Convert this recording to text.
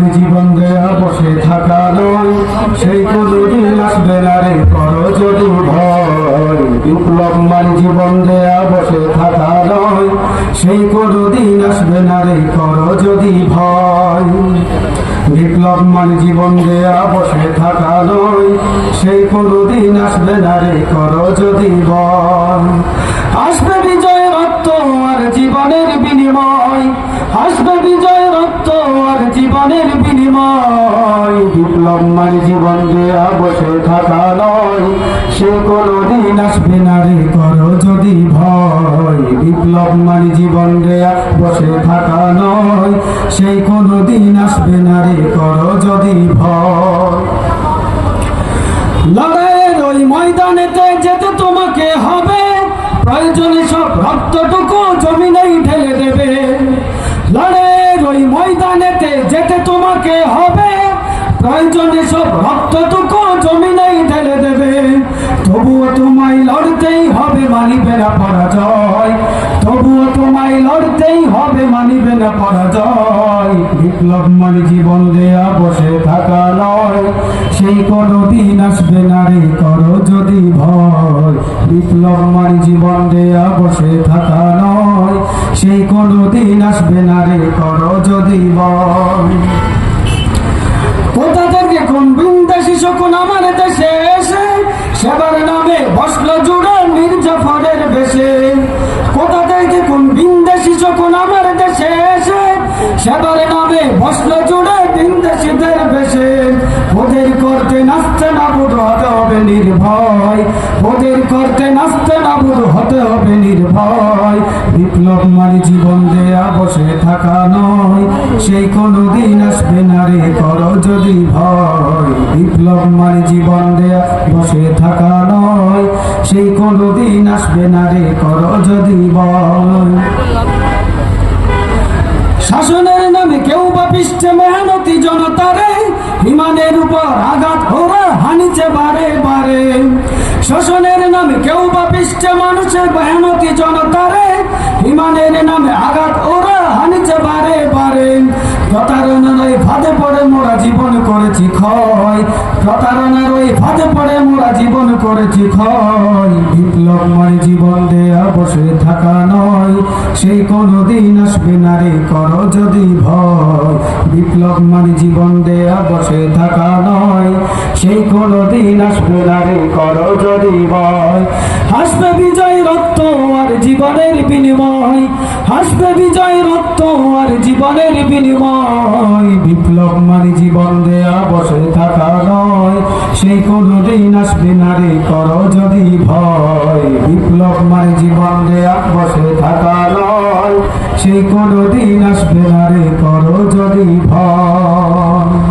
মানে জীবন দেয়া বসে থাকা নয়। সেই কোনদিন আসবে না রে, করো যদি ভয়। বিপ্লব মানে জীবন দেয়া বসে থাকা নয়। সেই কোনদিন আসবে না রে, করো যদি ভয়। বিপ্লব মানে জীবন দেয়া বসে থাকা নয়। সেই কোনদিন আসবে না রে, করো যদি ভয়। বিনিময় বিপ্লব মানে জীবন দেয়া বসে থাকা নয়। সে কোনদিন আসবে না রে, করো যদি ভয়। বিপ্লব মানে জীবন দেয়া বসে থাকা নয়, সেই কোনদিন আসবে না রে, করো যদি ভয়। লড়াইয়ের ওই ময়দানেতে যেতে তোমাকে হবে। প্রয়োজনে সব রক্তটুকু জমিনেই ওই ময়দানেতে যেতে তোমাকে হবে। প্রয়োজনে সব রক্তটুকু জমিনেই ঢেলে দেবে। তবুও তোমায় লড়তেই হবে মানিবে না পরাজয়। তবুও তোমায় লড়তেই হবে মানিবে না পরাজয়। বিপ্লব মানে জীবন দেয়া বসে থাকা নয়। সেই কোনো দিন আসবে না রে করো কোনো দিন আসবে না রে করো যদি ভয় কোথা থেকে কোন বিন্দাসী শকুন আমার দেশে এসে, সেবার নামে বসল জুড়ে মির্জাফরের বেশে। কোথা থেকে কোন বিন্দাসী শকুন আমার দেশে এসে, সেবার নামে বসল জুড়ে বিন্দাসীদের বেশে। ওদের করতে নাচতে না বুধ হতে হবে নির্ভয়। ওদের করতে নাচতে না বুধ হতে হবে নির্ভয়। বিপ্লব মানে জীবন দেয়া, বসে থাকা নয়। সেই কোনো দিন আসবে না রে করো যদি ভয়। বিপ্লব মানে জীবন দেয়া, বসে থাকা নয়। সেই কোনো দিন আসবে না রে করো যদি ভয় শাসনের নামে কেউ বা পৃষ্ঠে মেহনতি জনতারে ইমানের উপর আঘাত ওরা হানিছে বারে বারে শাসনের নামে কেউ বা পৃষ্ঠে মানুষের মেহনতি জনতারে ইমানের নামে আঘাত ওরা হানিছে বারে বারে। প্রতারণার ওই ফাঁদে পড়ে মোরা জীবন করেছি ক্ষয়। প্রতারণার ওই ফাঁদে পড়ে মোরা জীবন করেছি ক্ষয়। বিপ্লব মানে জীবন দেয়া, বসে থাকা নয়। সেই কোনো দিন আসবে না করো যদি ভয়। বিপ্লব মানে জীবন দেয়া, বসে থাকা নয়। সেই কোনো দিন আসবে না করো যদি ভয়। হাসবে বিজয় রক্ত আর জীবনের বিনিময়, হাসবে বিজয় রক্ত আর জীবনের বিনিময়। বিপ্লব মানে জীবন দেয়া, বসে থাকা নয়। সেই কোনো দিন আসবে না রে, করো যদি ভয়। বিপ্লব মানে জীবন দেয়া, বসে থাকা নয়। সেই কোনো দিন আসবে না রে, করো যদি ভয়।